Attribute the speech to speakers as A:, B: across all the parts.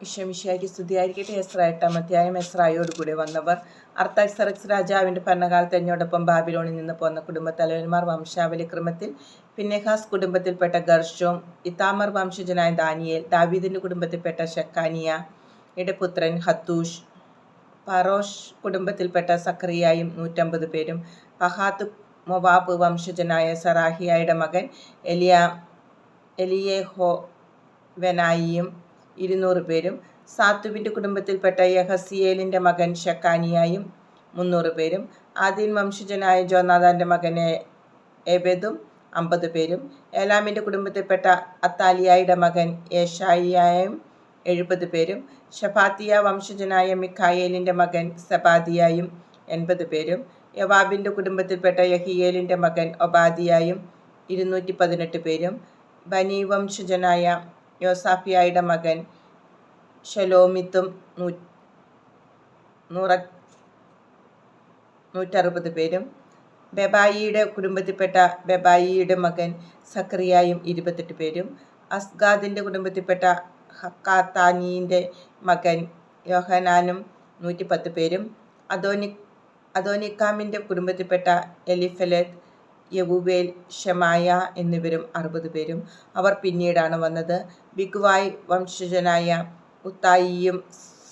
A: ഇഷമിഷിയാക്കി സ്തുതിയായിരിക്കട്ടെ. എസ്ര എട്ടാം അധ്യായം. എസ്രായോടുകൂടെ വന്നവർ അർത്താക്സറക്സ് രാജാവിന്റെ ഭരണകാലത്ത് എന്നോടൊപ്പം ബാബിലോണിൽ നിന്ന് പോന്ന കുടുംബത്തലവന്മാർ വംശാവലി ക്രമത്തിൽ പിന്നെഹാസ് കുടുംബത്തിൽപ്പെട്ട ഗർഷോം ഇതാമർ വംശജനായ ദാനിയേൽ ദാവീദിന്റെ കുടുംബത്തിൽപ്പെട്ട ഷക്കാനിയ യുടെ പുത്രൻ ഹത്തൂഷ് പറോഷ് കുടുംബത്തിൽപ്പെട്ട സക്രിയായും നൂറ്റമ്പത് പേരും പഹാത്ത് മൊവാബ് വംശജനായ സറാഹിയായുടെ മകൻ എലിയ എലിയേഹോ വെനായിയും ഇരുന്നൂറ് പേരും. സാത്തുവിന്റെ കുടുംബത്തിൽപ്പെട്ട യഹസിയേലിന്റെ മകൻ ഷക്കാനിയായും മുന്നൂറ് പേരും. ആദ്യൻ വംശജനായ ജോനാഥാന്റെ മകനെ എബെദും അമ്പത് പേരും. ഏലാമിന്റെ കുടുംബത്തിൽപ്പെട്ട അത്താലിയായുടെ മകൻ യേഷായിയായും എഴുപത് പേരും. ഷഫാത്തിയ വംശജനായ മിഖായേലിന്റെ മകൻ സബാദിയായും എൺപത് പേരും. യവാബിന്റെ കുടുംബത്തിൽപ്പെട്ട യഹിയേലിന്റെ മകൻ ഒബാദിയായും ഇരുന്നൂറ്റി പതിനെട്ട് പേരും. ബനി വംശജനായ യോസാഫിയായുടെ മകൻ ഷലോമിത്തും നൂ നൂറ നൂറ്ററുപത് പേരും. ബെബായിയുടെ കുടുംബത്തിൽപ്പെട്ട ബെബായിയുടെ മകൻ സക്രിയായും ഇരുപത്തെട്ട് പേരും. അസ്ഗാദിന്റെ കുടുംബത്തിൽപ്പെട്ട ഹക്കാത്താനീന്റെ മകൻ യോഹനാനും നൂറ്റിപ്പത്ത് പേരും. അദോനി അദോനിക്കാമിന്റെ കുടുംബത്തിൽപ്പെട്ട എലിഫലത്ത് യവുബേൽ ഷമായ എന്നിവരും അറുപത് പേരും. അവർ പിന്നീടാണ് വന്നത്. ബിഗ്വായ് വംശജനായ ഉത്തായിയും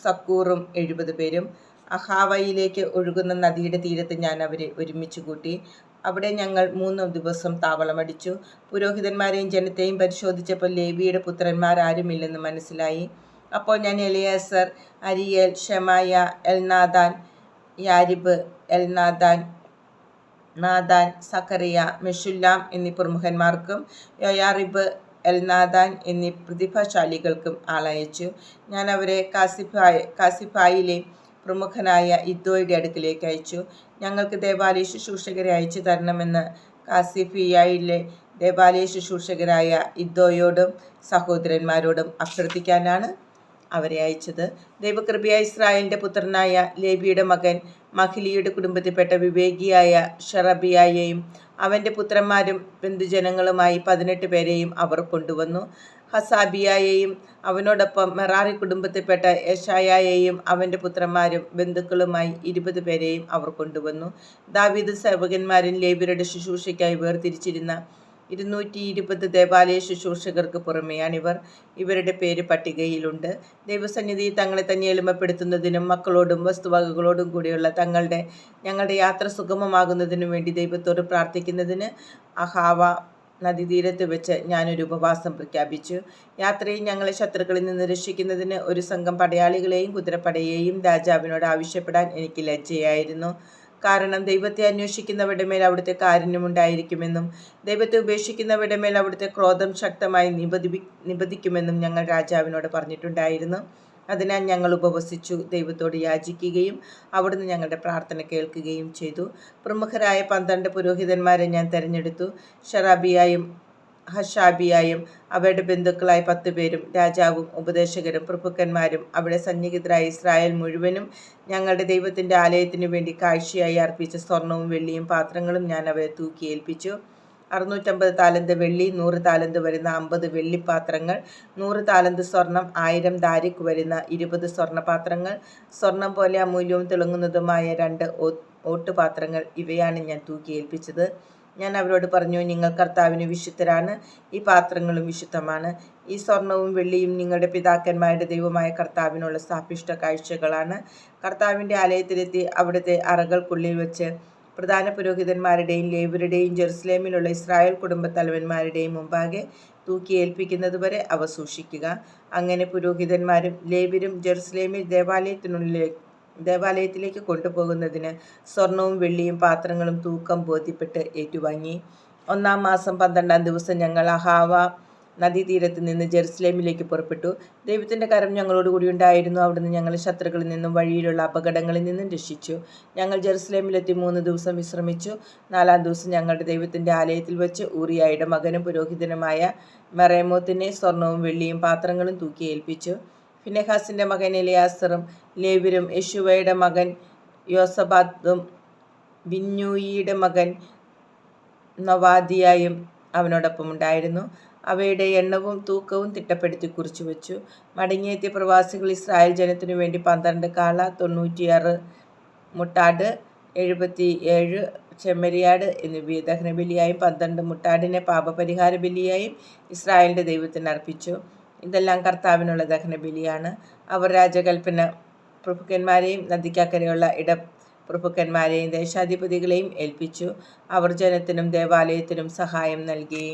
A: സക്കൂറും എഴുപത് പേരും. അഹാവയിലേക്ക് ഒഴുകുന്ന നദിയുടെ തീരത്ത് ഞാൻ അവരെ ഒരുമിച്ച് കൂട്ടി. അവിടെ ഞങ്ങൾ മൂന്ന് ദിവസം താവളമടിച്ചു പുരോഹിതന്മാരെയും ജനത്തെയും പരിശോധിച്ചപ്പോൾ ലേവിയുടെ പുത്രന്മാരാരുമില്ലെന്ന് മനസ്സിലായി. അപ്പോൾ ഞാൻ എലിയാസർ അരിയേൽ ഷമായ എൽനാദാൻ യാരിബ് എൽനാദാൻ നാദാൻ സക്കറിയ മെഷുല്ലാം എന്നീ പ്രമുഖന്മാർക്കും യോയാറിബ് എൽനാദാൻ എന്നീ പ്രതിഭാശാലികൾക്കും ആളയച്ചു. ഞാൻ അവരെ കാസിഫായ കാസിഫായിലെ പ്രമുഖനായ ഇദ്ദോയുടെ അടുക്കിലേക്ക് അയച്ചു. ഞങ്ങൾക്ക് ദേവാലയ ശുശ്രൂഷകരെ അയച്ചു തരണമെന്ന് കാസിഫിയയിലെ ദേവാലയ ശുശ്രൂഷകരായ ഇദ്ദോയോടും സഹോദരന്മാരോടും അഭ്യർത്ഥിക്കാനാണ് അവരെ അയച്ചത്. ദൈവകൃപയ ഇസ്രായേലിന്റെ പുത്രനായ ലേബിയുടെ മകൻ മഹിലിയുടെ കുടുംബത്തിൽപ്പെട്ട വിവേകിയായ ഷറബിയായെയും അവന്റെ പുത്രന്മാരും ബന്ധുജനങ്ങളുമായി പതിനെട്ട് പേരെയും അവർ കൊണ്ടുവന്നു. ഹസാബിയായെയും അവനോടൊപ്പം മെറാറി കുടുംബത്തിൽപ്പെട്ട യഷായയെയും അവന്റെ പുത്രന്മാരും ബന്ധുക്കളുമായി ഇരുപത് പേരെയും അവർ കൊണ്ടുവന്നു. ദാവീദ് സേവകന്മാരും ലേബിയരുടെ ശുശ്രൂഷയ്ക്കായി വേർതിരിച്ചിരുന്ന ഇരുന്നൂറ്റി ഇരുപത് ദേവാലയ ശുശ്രൂഷകർക്ക് പുറമെയാണിവർ. ഇവരുടെ പേര് പട്ടികയിലുണ്ട്. ദൈവസന്നിധി തങ്ങളെ തന്നെ എളിമപ്പെടുത്തുന്നതിനും മക്കളോടും വസ്തുവകകളോടും കൂടിയുള്ള തങ്ങളുടെ ഞങ്ങളുടെ യാത്ര സുഗമമാകുന്നതിനും വേണ്ടി ദൈവത്തോട് പ്രാർത്ഥിക്കുന്നതിന് അഹാവ നദീതീരത്ത് വെച്ച് ഞാനൊരു ഉപവാസം പ്രഖ്യാപിച്ചു. യാത്രയിൽ ഞങ്ങളെ ശത്രുക്കളിൽ നിന്ന് രക്ഷിക്കുന്നതിന് ഒരു സംഘം പടയാളികളെയും കുതിരപ്പടയെയും രാജാവിനോട് ആവശ്യപ്പെടാൻ എനിക്ക് ലജ്ജയായിരുന്നു. കാരണം ദൈവത്തെ അന്വേഷിക്കുന്നവരുടെ മേൽ അവിടുത്തെ കാരുണ്യമുണ്ടായിരിക്കുമെന്നും ദൈവത്തെ ഉപേക്ഷിക്കുന്നവരുടെ മേൽ അവിടുത്തെ ക്രോധം ശക്തമായി നിബന്ധി നിബന്ധിക്കുമെന്നും ഞങ്ങൾ രാജാവിനോട് പറഞ്ഞിട്ടുണ്ടായിരുന്നു. അതിനാൽ ഞങ്ങൾ ഉപവസിച്ചു ദൈവത്തോട് യാചിക്കുകയും അവിടുന്ന് ഞങ്ങളുടെ പ്രാർത്ഥന കേൾക്കുകയും ചെയ്തു. പ്രമുഖരായ പന്ത്രണ്ട് പുരോഹിതന്മാരെ ഞാൻ തിരഞ്ഞെടുത്തു. ഷറാബിയായും ഹഷാബിയായും അവരുടെ ബന്ധുക്കളായ പത്ത് പേരും രാജാവും ഉപദേശകരും പ്രഭുക്കന്മാരും അവിടെ സന്നിഹിതരായ ഇസ്രായേൽ മുഴുവനും ഞങ്ങളുടെ ദൈവത്തിന്റെ ആലയത്തിനു വേണ്ടി കാഴ്ചയായി അർപ്പിച്ച സ്വർണവും വെള്ളിയും പാത്രങ്ങളും ഞാൻ അവരെ തൂക്കി ഏൽപ്പിച്ചു. അറുന്നൂറ്റമ്പത് താലന്ത് വെള്ളി നൂറ് താലന്ത് വരുന്ന അമ്പത് വെള്ളിപ്പാത്രങ്ങൾ നൂറ് താലന്ത് സ്വർണം ആയിരം ദാരിക്ക് വരുന്ന ഇരുപത് സ്വർണപാത്രങ്ങൾ സ്വർണം പോലെ അമൂല്യവും തിളങ്ങുന്നതുമായ രണ്ട് ഓട്ടുപാത്രങ്ങൾ ഇവയാണ് ഞാൻ തൂക്കി ഏൽപ്പിച്ചത്. ഞാൻ അവരോട് പറഞ്ഞു നിങ്ങൾ കർത്താവിന് വിശുദ്ധരാണ് ഈ പാത്രങ്ങളും വിശുദ്ധമാണ്. ഈ സ്വർണവും വെള്ളിയും നിങ്ങളുടെ പിതാക്കന്മാരുടെ ദൈവമായ കർത്താവിനുള്ള സാഭിഷ്ട കാഴ്ചകളാണ്. കർത്താവിന്റെ ആലയത്തിലെത്തി അവിടുത്തെ അറകൾക്കുള്ളിൽ വെച്ച് പ്രധാന പുരോഹിതന്മാരുടെയും ലേബരുടെയും ജെറുസലേമിലുള്ള ഇസ്രായേൽ കുടുംബ തലവന്മാരുടെയും മുമ്പാകെ തൂക്കിയേൽപ്പിക്കുന്നതുവരെ അവ സൂക്ഷിക്കുക. അങ്ങനെ പുരോഹിതന്മാരും ലേബരും ജെറുസലേമിൽ ദേവാലയത്തിനുള്ളിലേക്ക് ദേവാലയത്തിലേക്ക് കൊണ്ടുപോകുന്നതിന് സ്വർണവും വെള്ളിയും പാത്രങ്ങളും തൂക്കം ബോധ്യപ്പെട്ട് ഏറ്റുവാങ്ങി. ഒന്നാം മാസം പന്ത്രണ്ടാം ദിവസം ഞങ്ങൾ അഹാവ നദീതീരത്ത് നിന്ന് ജെറുസലേമിലേക്ക് പുറപ്പെട്ടു. ദൈവത്തിന്റെ കരം ഞങ്ങളോട് കൂടി ഉണ്ടായിരുന്നു. അവിടുന്ന് ഞങ്ങൾ ശത്രുക്കളിൽ നിന്നും വഴിയിലുള്ള അപകടങ്ങളിൽ നിന്നും രക്ഷിച്ചു. ഞങ്ങൾ ജെറുസലേമിലെത്തി മൂന്ന് ദിവസം വിശ്രമിച്ചു. നാലാം ദിവസം ഞങ്ങളുടെ ദൈവത്തിന്റെ ആലയത്തിൽ വെച്ച് ഊറിയായുടെ മകനും പുരോഹിതനുമായ മെറേമോത്തിനെ സ്വർണവും വെള്ളിയും പാത്രങ്ങളും തൂക്കി ഏൽപ്പിച്ചു. ഫിനെഹാസിന്റെ മകൻ എലിയാസറും ലേവിരും യശുവയുടെ മകൻ യോസബാത്തും ബിന്നൂയിയുടെ മകൻ നവാദിയായും അവനോടൊപ്പം ഉണ്ടായിരുന്നു അവയുടെ എണ്ണവും തൂക്കവും തിട്ടപ്പെടുത്തി കുറിച്ചു വച്ചു മടങ്ങിയെത്തിയ പ്രവാസികൾ ഇസ്രായേൽ ജനത്തിനു വേണ്ടി പന്ത്രണ്ട് കാള, തൊണ്ണൂറ്റിയാറ് മുട്ടാട്, എഴുപത്തി ഏഴ് ചെമ്മരിയാട് എന്നിവയെ ദഹനബലിയായും പന്ത്രണ്ട് മുട്ടാടിനെ പാപപരിഹാര ബലിയായും ഇസ്രായേലിന്റെ ദൈവത്തിന് അർപ്പിച്ചു. ഇതെല്ലാം കർത്താവിനുള്ള ദഹനബലിയാണ്. അവർ രാജകൽപ്പന പ്രഭുക്കന്മാരെയും നദിക്കക്കരയുള്ള ഇട പ്രഭുക്കന്മാരെയും ദേശാധിപതികളെയും ഏൽപ്പിച്ചു അവർ ജനത്തിനും ദേവാലയത്തിനും സഹായം നൽകി.